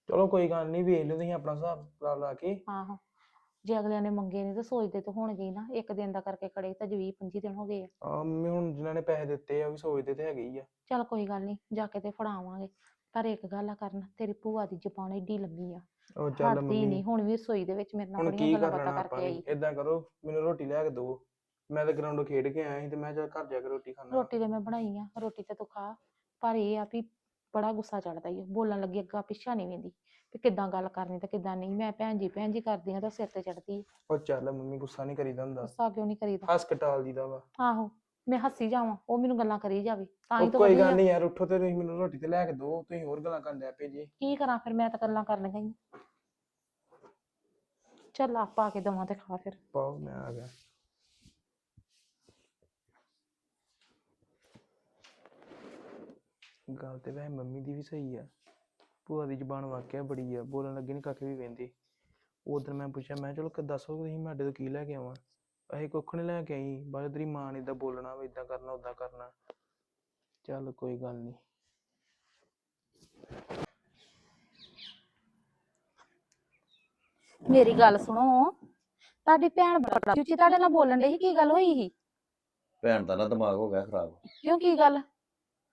ਚਲੋ ਕੋਈ ਗੱਲ ਨਹੀਂ ਵੇਖ ਲਿਓ ਤੁਸੀਂ ਆਪਣਾ ਹਿਸਾਬ ਲਾ ਲਾ ਕੇ। ਆਹੋ ਜੇ ਅਗਲਿਆਂ ਨੇ ਮੰਗੇ ਨਹੀਂ ਤੇ ਸੋਚਦੇ ਤੇ ਹੋਣਗੇ ਹੀ ਨਾ ਇੱਕ ਦਿਨ ਦਾ ਕਰਕੇ ਖੜੇ ਤਾਂ 20 25 ਦਿਨ ਹੋ ਗਏ ਆ। ਆ ਮੰਮੀ ਹੁਣ ਜਿਨ੍ਹਾਂ ਨੇ ਪੈਸੇ ਦਿੱਤੇ ਆ ਉਹ ਵੀ ਸੋਚਦੇ ਤੇ ਹੈਗੇ ਹੀ ਆ। ਚੱਲ ਕੋਈ ਗੱਲ ਨਹੀਂ ਜਾ ਕੇ ਤੇ ਫੜਾਵਾਂਗੇ ਪਰ ਇੱਕ ਗੱਲ ਆ ਕਰਨ ਤੇਰੀ ਭੂਆ ਦੀ ਜ਼ਬਾਨ ਏਡੀ ਲੰਮੀ ਆ। ਉਹ ਚੱਲ ਹਟਦੀ ਮੰਮੀ। ਨਹੀਂ ਹੁਣ ਵੀ ਰਸੋਈ ਦੇ ਵਿੱਚ ਮੇਰੇ ਨਾਲ ਹੁਣ ਕੀ ਕਰਨਾ ਆਪਾਂ ਕਰਕੇ ਨੇ ਆਈ। ਏਦਾਂ ਕਰੋ ਮੈਨੂੰ ਰੋਟੀ ਲਿਆ ਕੇ ਦਿਓ ਮੈਂ ਤਾਂ ਗਰਾਊਂਡ ਖੇਡ ਕੇ ਆਇਆ ਸੀ ਤੇ ਮੈਂ ਚੱਲ ਘਰ ਜਾ ਕੇ ਰੋਟੀ ਖਾਣਾ ਰੋਟੀ ਤੇ ਮੈਂ ਬਣਾਈ ਆ ਰੋਟੀ ਤੇ ਤੂੰ ਖਾ। ਪਰ ਇਹ ਆ ਵੀ ਬੜਾ ਗੁੱਸਾ ਚੜਦਾ ਈ ਓ। ਬੋਲਣ ਲੱਗੀ ਅੱਗਾ ਪਿੱਛਾ ਨਹੀਂ ਵੇਂਦੀ ਵੀ ਕਿੱਦਾਂ ਗੱਲ ਕਰਨੀ ਤੇ ਕਿੱਦਾਂ ਨਹੀਂ। ਮੈਂ ਭੈਣ ਜੀ ਭੈਣ ਜੀ ਕਰਦੀ ਆ ਤਾਂ ਸਿਰ ਤੇ ਚੜਦੀ ਉਹ ਚੱਲ ਮੰਮੀ ਗੁੱਸਾ ਨਹੀਂ ਕਰੀਦਾ ਹੁੰਦਾ। ਗੁੱਸਾ ਕਿਉਂ ਨਹੀਂ ਕਰੀਦਾ? ਹੱਸ ਕੇ ਟਾਲ ਦੀਦਾ ਵਾ। ਆਹੋ। ਮੈਂ ਹੱਸੀ ਜਾਵਾਂ ਉਹ ਮੈਨੂੰ ਗੱਲਾਂ ਕਰੀ ਜਾਵੇ ਤਾਂ ਹੀ ਉਹ ਤਾਂ ਕੋਈ ਵਧੀਆ। ਗੱਲ ਨਹੀਂ ਯਾਰ ਉੱਠੋ ਤੇ ਤੁਸੀਂ ਮੈਨੂੰ ਰੋਟੀ ਤੇ ਲੈ ਕੇ ਦਿਓ ਤੁਸੀਂ ਹੋਰ ਗੱਲਾਂ ਕਰਨ ਲੱਗ ਪਏ ਜੀ। ਕੀ ਕਰਾਂ ਫਿਰ ਮੈਂ ਤਾਂ ਗੱਲਾਂ ਕਰਨ ਗਈ ਚੱਲ ਆ ਪਾ ਕੇ ਦਵਾਂ ਤੇ ਖਾ ਫਿਰ। ਪਾਓ ਮੈਂ ਆ ਗਿਆ। ਗੱਲ ਤੇ ਵੈਸੇ ਮੰਮੀ ਦੀ ਵੀ ਸਹੀ ਆ। ਭੂਆ ਦੀ ਜ਼ਬਾਨ ਵਾਕਿਆ ਬੜੀ ਆ ਬੋਲਣ ਲੱਗੇ ਨਹੀਂ ਕੱਖ ਵੀ ਵੇਂਦੇ। ਉਧਰ ਮੈਂ ਪੁੱਛਿਆ ਮੈਂ ਚਲੋ ਕਿ ਦੱਸੋ ਤੁਸੀਂ ਸਾਡੇ ਤੋਂ ਕੀ ਲੈ ਕੇ ਆਵਾਂ? ਅਸੀਂ ਕੁੱਖ ਨਹੀਂ ਲੈ ਕੇ ਆਈ। ਬਾਅਦ ਤੇਰੀ ਮਾਂ ਨੇ ਏਦਾਂ ਬੋਲਣਾ ਵਾ ਏਦਾਂ ਕਰਨਾ ਓਦਾਂ ਕਰਨਾ। ਚੱਲ ਕੋਈ ਗੱਲ ਨਹੀਂ ਮੇਰੀ ਗੱਲ ਸੁਣੋ। ਤੁਹਾਡੀ ਭੈਣ ਬੜਾ ਉੱਚੀ ਤੁਹਾਡੇ ਨਾਲ ਬੋਲਣ ਡਈ ਸੀ ਕੀ ਗੱਲ ਹੋਈ ਸੀ? ਭੈਣ ਦਾ ਨਾ ਦਿਮਾਗ ਹੋ ਗਿਆ ਖਰਾਬ। ਕਿਉਂ ਕੀ ਗੱਲ?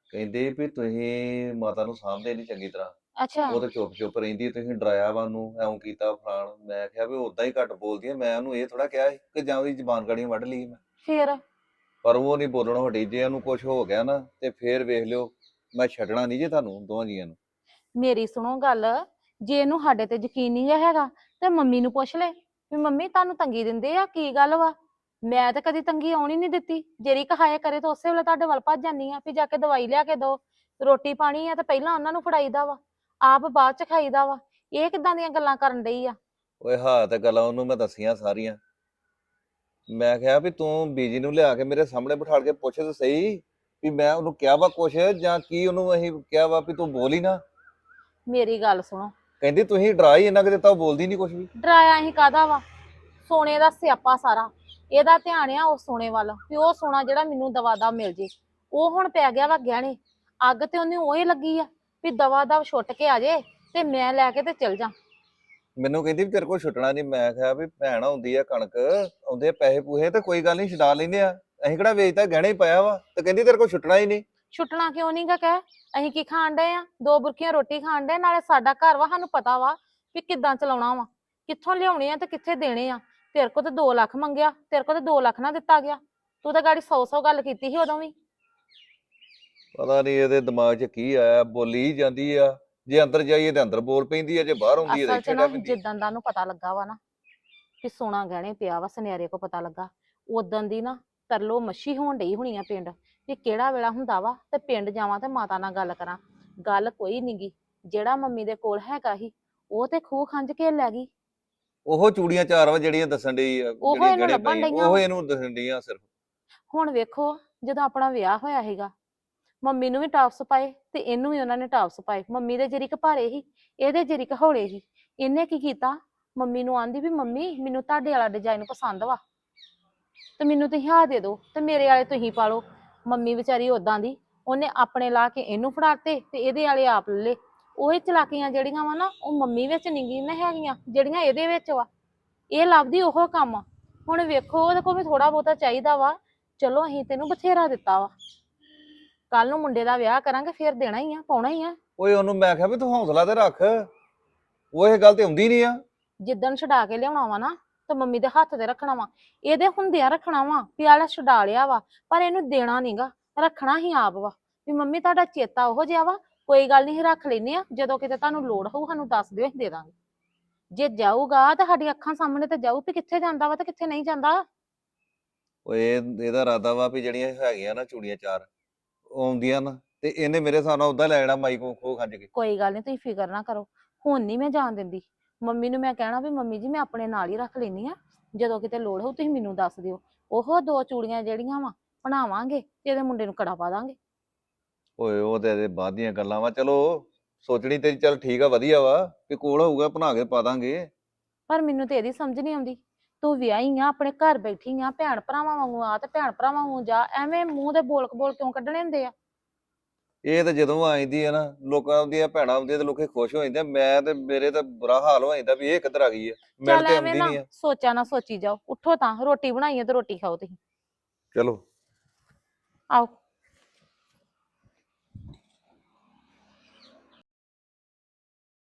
ਕਹਿੰਦੇ ਵੀ ਤੁਸੀਂ ਮਾਤਾ ਨੂੰ ਸਾਂਭਦੇ ਨਹੀਂ ਚੰਗੀ ਤਰ੍ਹਾਂ। ਅੱਛਾ। ਉਹ ਤੇ ਚੁੱਪ ਚੁੱਪ ਰਹਿੰਦੀ ਤੁਸੀਂ ਡਰਾਇਆ ਵਾ ਉਹਨੂੰ ਐਉਂ ਕੀਤਾ ਫਲਾਣ ਮੈਂ ਕਿਹਾ ਵੀ ਉਦਾਂ ਹੀ ਘੱਟ ਬੋਲਦੀ ਆ ਮੈਂ ਉਹਨੂੰ ਇਹ ਥੋੜਾ ਕਿਹਾ ਸੀ ਕਿ ਜਾਂ ਉਹਦੀ ਜ਼ਬਾਨ ਗਾੜੀਆਂ ਵੱਢ ਲਈ ਮੈਂ। ਫਿਰ? ਪਰ ਉਹ ਨਹੀਂ ਬੋਲਣੋਂ ਹਟੀ ਜੇ ਉਹਨੂੰ ਕੁਝ ਹੋ ਗਿਆ ਨਾ ਤੇ ਫੇਰ ਵੇਖ ਲਿਓ ਮੈਂ ਛੱਡਣਾ ਨਹੀਂ ਜੇ ਤੁਹਾਨੂੰ ਦੋਵਾਂ ਜੀਆਂ ਨੂੰ। ਮੇਰੀ ਸੁਣੋ ਗੱਲ ਜੇ ਇਹਨੂੰ ਸਾਡੇ ਤੇ ਯਕੀਨ ਨਹੀਂ ਗਾ ਹੈਗਾ ਤੇ ਮੰਮੀ ਨੂੰ ਪੁੱਛ ਲੈ ਵੀ ਮੰਮੀ ਤੁਹਾਨੂੰ ਤੰਗੀ ਦਿੰਦੇ ਆ ਕੀ ਗੱਲ ਵਾ? ਮੈਂ ਤਾਂ ਕਦੀ ਤੰਗੀ ਆਉਣ ਨਹੀਂ ਦਿੱਤੀ ਜਿਹੜੀ ਕਹਾਏ ਕਰੇ ਤਾਂ ਉਸੇ ਵੇਲੇ ਤੁਹਾਡੇ ਵੱਲ ਭੱਜ ਜਾਂਦੀ ਆ ਵੀ ਜਾ ਕੇ ਦਵਾਈ ਲਿਆ ਕੇ ਦੋ ਰੋਟੀ ਪਾਣੀ ਆ ਤਾਂ ਪਹਿਲਾਂ ਉਹਨਾਂ ਨੂੰ ਫੜਾਈਦਾ ਵਾ। ਆਪ ਬਾਅਦ ਚ ਖਾਈਦਾ ਵਾ ਇਹ ਕਿੱਦਾਂ ਦੀਆਂ ਗੱਲਾਂ ਕਰਨ ਡਈ ਆ? ਓਏ ਹਾਂ ਤੇ ਗੱਲਾਂ ਉਹਨੂੰ ਮੈਂ ਦੱਸੀਆਂ ਸਾਰੀਆਂ। ਮੈਂ ਕਿਹਾ ਵੀ ਤੂੰ ਬੀਜੀ ਨੂੰ ਲਿਆ ਕੇ ਮੇਰੇ ਸਾਹਮਣੇ ਬਿਠਾ ਕੇ ਪੁੱਛ ਤੇ ਸਹੀ ਵੀ ਮੈਂ ਉਹਨੂੰ ਕਿਹਾ ਵਾ ਕੁਛ ਜਾਂ ਕੀ ਉਹਨੂੰ ਅਸੀਂ ਕਿਹਾ ਵਾ ਵੀ ਤੂੰ ਬੋਲ ਹੀ ਨਾ। ਮੇਰੀ ਗੱਲ ਸੁਣੋ। ਕਹਿੰਦੀ ਤੁਸੀਂ ਡਰਾ ਹੀ ਇੰਨਾ ਕਿ ਦਿੱਤਾ ਉਹ ਬੋਲਦੀ ਨਹੀਂ ਕੁਛ ਵੀ। ਡਰਾਇਆ ਹੀ ਕਾਦਾ ਵਾ? ਸੋਨੇ ਦਾ ਸਿਆਪਾ ਸਾਰਾ ਇਹਦਾ ਧਿਆਨ ਆ ਉਸ ਸੋਨੇ ਵੱਲ ਵੀ ਉਹ ਸੋਨਾ ਜਿਹੜਾ ਮੈਨੂੰ ਦਵਾ ਦਾ ਮਿਲ ਜੇ। ਉਹ ਹੁਣ ਪੈ ਗਿਆ ਵਾ ਗਹਿਣੇ ਅੱਗ ਤੇ ਉਹਨੇ ਉਹੀ ਲੱਗੀ ਆ। ਵੀ ਦਵਾ ਦਾ ਛੁੱਟ ਕੇ ਆ ਜੇ ਤੇ ਮੈਂ ਲੈ ਕੇ ਤੇ ਚਲ ਜਾ। ਮੈਨੂੰ ਕਹਿੰਦੀ ਵੀ ਤੇਰੇ ਕੋਲ ਛੁੱਟਣਾ ਨਹੀਂ ਮੈਂ ਕਿਹਾ ਵੀ ਭੈਣ ਆਉਂਦੀ ਆ ਕਣਕ ਆਉਂਦੇ ਆ ਪੈਸੇ ਪੂਹੇ ਤੇ ਕੋਈ ਗੱਲ ਨਹੀਂ ਛਡਾ ਲੈਂਦੇ ਆ। ਅਸੀਂ ਕਿਹੜਾ ਵੇਚਦਾ ਗਹਿਣੇ ਹੀ ਪਾਇਆ ਵਾ ਤੇ ਕਹਿੰਦੀ ਤੇਰੇ ਕੋਲ ਛੁੱਟਣਾ ਹੀ ਨਹੀਂ। ਛੁੱਟਣਾ ਕਿਉਂ ਨਹੀਂਗਾ ਕਹਿ? ਅਸੀਂ ਕੀ ਖਾਣ ਡਏ ਆ? ਦੋ ਬੁਰਕੀਆਂ ਰੋਟੀ ਖਾਣ ਡਏ ਨਾਲੇ ਸਾਡਾ ਘਰ ਵਾ ਸਾਨੂੰ ਪਤਾ ਵਾ ਵੀ ਕਿੱਦਾਂ ਚਲਾਉਣਾ ਵਾ। ਕਿੱਥੋਂ ਲਿਆਉਣੇ ਆ ਤੇ ਕਿੱਥੇ ਦੇਣੇ ਆ? ਤੇਰੇ ਕੋਲ ਤੇ 2 ਲੱਖ ਮੰਗਿਆ ਤੇਰੇ ਕੋਲ ਤੇ 2 ਲੱਖ ਨਾ ਦਿੱਤਾ ਗਿਆ। ਤੂੰ ਤਾਂ ਗਾੜੀ 100 100 ਗੱਲ ਕੀਤੀ ਸੀ ਉਦੋਂ ਵੀ। ਪਤਾ ਨਹੀਂ ਇਹਦੇ ਦਿਮਾਗ 'ਚ ਕੀ ਆਇਆ ਬੋਲੀ ਹੀ ਜਾਂਦੀ ਆ। ਜੇ ਅੰਦਰ ਜਾਈਏ ਤੇ ਅੰਦਰ ਬੋਲ ਪੈਂਦੀ ਆ ਜੇ ਬਾਹਰ ਆਉਂਦੀ ਆ ਤੇ ਅਸਲ 'ਚ ਨਾ। ਜਿੱਦਾਂ ਦਾ ਨੂੰ ਪਤਾ ਲੱਗਾ ਵਾ ਨਾ ਕਿ ਸੋਨਾ ਗਹਿਣੇ ਪਿਆ ਵਾ ਸੁਨਿਆਰੇ ਕੋ ਪਤਾ ਲੱਗਾ। ਉਦੋਂ ਦੀ ਨਾ ਤਰਲੋ ਮੱਛੀ ਹੋਣ ਡਈ ਹੋਣੀ ਆ ਪਿੰਡ ਵੀ ਕਿਹੜਾ ਵੇਲਾ ਹੁੰਦਾ ਵਾ ਤੇ ਪਿੰਡ ਜਾਵਾਂ ਤੇ ਮਾਤਾ ਨਾਲ ਗੱਲ ਕਰਾਂ। ਗੱਲ ਕੋਈ ਨੀ ਗੀ ਜਿਹੜਾ ਮੰਮੀ ਦੇ ਕੋਲ ਹੈਗਾ ਸੀ ਉਹ ਤੇ ਖੂਹ ਖੰਜ ਕੇ ਲੈ ਗਈ। ਉਹ ਚੂੜੀਆਂ ਚਾਰ ਵਾ ਜਿਹੜੀਆਂ ਦੱਸਣ ਡਈ ਆ ਉਹੋ ਜਿਹੜੀਆਂ ਇਹਨੂੰ ਗਹਿਣੇ ਲੱਭਣ ਪਾਈਆਂ, ਡਈਆਂ ਉਹ ਵਾ। ਇਹਨੂੰ ਦੱਸਣ ਡਈਆਂ ਸਿਰਫ। ਹੁਣ ਵੇਖੋ ਜਦੋਂ ਆਪਣਾ ਵਿਆਹ ਹੋਇਆ ਸੀਗਾ ਮੰਮੀ ਨੂੰ ਵੀ ਟਾਪਸ ਪਾਏ ਤੇ ਇਹਨੂੰ ਵੀ ਉਹਨਾਂ ਨੇ ਟਾਪਸ ਪਾਏ। ਮੰਮੀ ਦੇ ਜਰੀਕ ਭਾਰੇ ਸੀ, ਇਹਦੇ ਜਰੀਕ ਹੌਲੇ ਸੀ। ਇਹਨੇ ਕੀ ਕੀਤਾ? ਮੰਮੀ ਨੂੰ ਆਂਦੀ ਵੀ, ਮੰਮੀ, ਮੈਨੂੰ ਤੁਹਾਡੇ ਵਾਲਾ ਡਿਜ਼ਾਈਨ ਪਸੰਦ ਵਾ। ਤੇ ਮੈਨੂੰ ਤੁਸੀਂ ਆਹ ਦੇ ਦਿਓ ਤੇ ਮੇਰੇ ਵਾਲੇ ਤੁਸੀਂ ਪਾ ਲਓ। ਮੰਮੀ ਵਿਚਾਰੀ ਉਦਾਂ ਦੀ, ਉਹਨੇ ਆਪਣੇ ਲਾ ਕੇ ਇਹਨੂੰ ਫੜਾਤੇ ਤੇ ਇਹਦੇ ਵਾਲੇ ਆਪ ਲੈ ਲਏ। ਉਹੀ ਚਲਾਕੀਆਂ ਜਿਹੜੀਆਂ ਵਾ ਨਾ, ਉਹ ਮੰਮੀ ਵਿੱਚ ਨਹੀਂ ਨਾ ਹੈਗੀਆਂ, ਜਿਹੜੀਆਂ ਇਹਦੇ ਵਿੱਚ ਵਾ। ਇਹ ਲੱਭਦੀ ਉਹ ਕੰਮ। ਆ। ਹੁਣ ਵੇਖੋ, ਉਹਦੇ ਕੋਲ ਵੀ ਥੋੜਾ ਬਹੁਤਾ ਚਾਹੀਦਾ ਵਾ। ਚਲੋ, ਅਸੀਂ ਤੈਨੂੰ ਬਥੇਰਾ ਦਿੱਤਾ ਵਾ। ਕੱਲ ਨੂੰ ਮੁੰਡੇ ਦਾ ਵਿਆਹ ਕਰਾਂਗੇ ਫਿਰ ਦੇਣਾ ਹੀ ਆ ਪਾਉਣਾ ਹੀ ਆ। ਓਏ ਉਹਨੂੰ ਮੈਂ ਕਿਹਾ ਵੀ ਤੂੰ ਹੌਸਲਾ ਤੇ ਰੱਖ। ਉਹ ਇਹ ਗੱਲ ਤੇ ਆਉਂਦੀ ਨਹੀਂ ਆ। ਜਿੱਦਣ ਛਡਾ ਕੇ ਲਿਆਉਣਾ ਵਾ ਨਾ ਤਾਂ ਮੰਮੀ ਦੇ ਹੱਥ ਤੇ ਰੱਖਣਾ ਵਾ। ਇਹਦੇ ਹੁੰਦਿਆਂ ਰੱਖਣਾ ਵਾ ਵੀ ਆਲਾ ਛਡਾ ਲਿਆ ਵਾ ਪਰ ਇਹਨੂੰ ਦੇਣਾ ਨਹੀਂਗਾ ਰੱਖਣਾ ਹੀ ਆਪ ਵਾ। ਵੀ ਮੰਮੀ ਤੁਹਾਡਾ ਚੇਤਾ ਉਹੋ ਜਿਹਾ ਵਾ ਕੋਈ ਗੱਲ ਨਹੀਂ ਰੱਖ ਲੈਨੇ ਆ ਜਦੋਂ ਕਿਤੇ ਤੁਹਾਨੂੰ ਲੋੜ ਹੋਊ ਸਾਨੂੰ ਦੱਸ ਦਿਓ ਅਸੀਂ ਦੇ ਦਾਂਗੇ। ਜੇ ਜਾਊਗਾ ਤਾਂ ਸਾਡੀ ਅੱਖਾਂ ਸਾਹਮਣੇ ਤੇ ਜਾਊ ਵੀ ਕਿੱਥੇ ਜਾਂਦਾ ਵਾ ਤੇ ਕਿੱਥੇ ਨਹੀਂ ਜਾਂਦਾ। ਓਏ ਇਹ- ਇਹਦਾ ਇਰਾਦਾ ਵਾ ਵੀ ਜਿਹੜੀਆਂ ਹੈਗੀਆਂ ਨਾ ਚੂੜੀਆਂ ਚਾਰ ਆਉਂਦੀਆਂ ਨਾ ਤੇ ਇਹਨੇ ਮੇਰੇ ਹਿਸਾਬ ਨਾਲ ਉਦਾਂ ਲੈ ਜਾਣਾ ਮਾਈ ਕੋ ਖੋ ਖੰਜ ਕੇ। ਕੋਈ ਗੱਲ ਨਹੀਂ ਤੁਸੀਂ ਫਿਕਰ ਨਾ ਕਰੋ। ਹੁਣ ਨਹੀਂ ਮੈਂ ਜਾਣ ਦਿੰਦੀ। ਮੰਮੀ ਨੂੰ ਮੈਂ ਕਹਿਣਾ ਵੀ ਮੰਮੀ ਜੀ ਮੈਂ ਆਪਣੇ ਨਾਲ ਹੀ ਰੱਖ ਲੈਨੀ ਆ ਜਦੋਂ ਕਿਤੇ ਲੋੜ ਹੋਊ ਤੁਸੀਂ ਮੈਨੂੰ ਦੱਸ ਦਿਓ। ਉਹ ਦੋ ਚੂੜੀਆਂ ਜਿਹੜੀਆਂ ਵਾ ਬਣਾਵਾਂਗੇ ਤੇ ਇਹਦੇ ਮੁੰਡੇ ਨੂੰ ਕੜਾ ਪਾ ਦਾਂਗੇ। ਓਏ ਉਹ ਤੇ ਇਹਦੇ ਬਾਅਦ ਦੀਆਂ ਗੱਲਾਂ ਵਾ। ਚਲੋ ਸੋਚਣੀ ਤੇਰੀ ਚੱਲ ਠੀਕ ਆ ਵਧੀਆ ਵਾ। ਕਿ ਕੋਲ ਹੋਊਗਾ ਬਣਾ ਕੇ ਪਾ ਦਾਂਗੇ। ਪਰ ਮੈਨੂੰ ਤੇ ਇਹਦੀ ਸਮਝ ਨਹੀਂ ਆਉਂਦੀ। ਤੂੰ ਵਿਆਹੀ ਆ ਆਪਣੇ ਘਰ ਬੈਠੀ ਆ ਭੈਣ ਭਰਾਵਾਂ ਵਾਂਗੂ ਆ ਤੇ ਭੈਣ ਭਰਾਵਾਂ ਵਾਂਗੂ ਜਾ ਐਵੇਂ ਮੂੰਹ ਦੇ ਬੋਲ ਬੋਲ ਕਿਉਂ ਕੱਢਣੇ ਹੁੰਦੇ ਆ? ਇਹ ਤਾਂ ਜਦੋਂ ਆਈਂਦੀ ਆ ਨਾ ਲੋਕਾਂ ਦੀਆਂ ਭੈਣਾਂ ਆਉਂਦੀਆਂ ਤੇ ਲੋਕੀ ਖੁਸ਼ ਹੋ ਜਾਂਦੇ ਆ। ਮੈਂ ਤੇ ਮੇਰੇ ਤਾਂ ਬੁਰਾ ਹਾਲ ਹੋ ਜਾਂਦਾ ਵੀ ਇਹ ਕਿੱਧਰ ਆ ਗਈ ਆ ਮੇਰੇ ਚੱਲ ਤੇ ਐਵੇਂ ਆਉਂਦੀ ਨਾ ਨਹੀਂ ਆ। ਸੋਚਾ ਨਾ ਸੋਚੀ ਜਾਓ ਉੱਠੋ ਤਾਂ ਰੋਟੀ ਬਣਾਈ ਆ ਤੇ ਰੋਟੀ ਖਾਓ ਤੁਸੀਂ। ਚਲੋ। ਆਓ।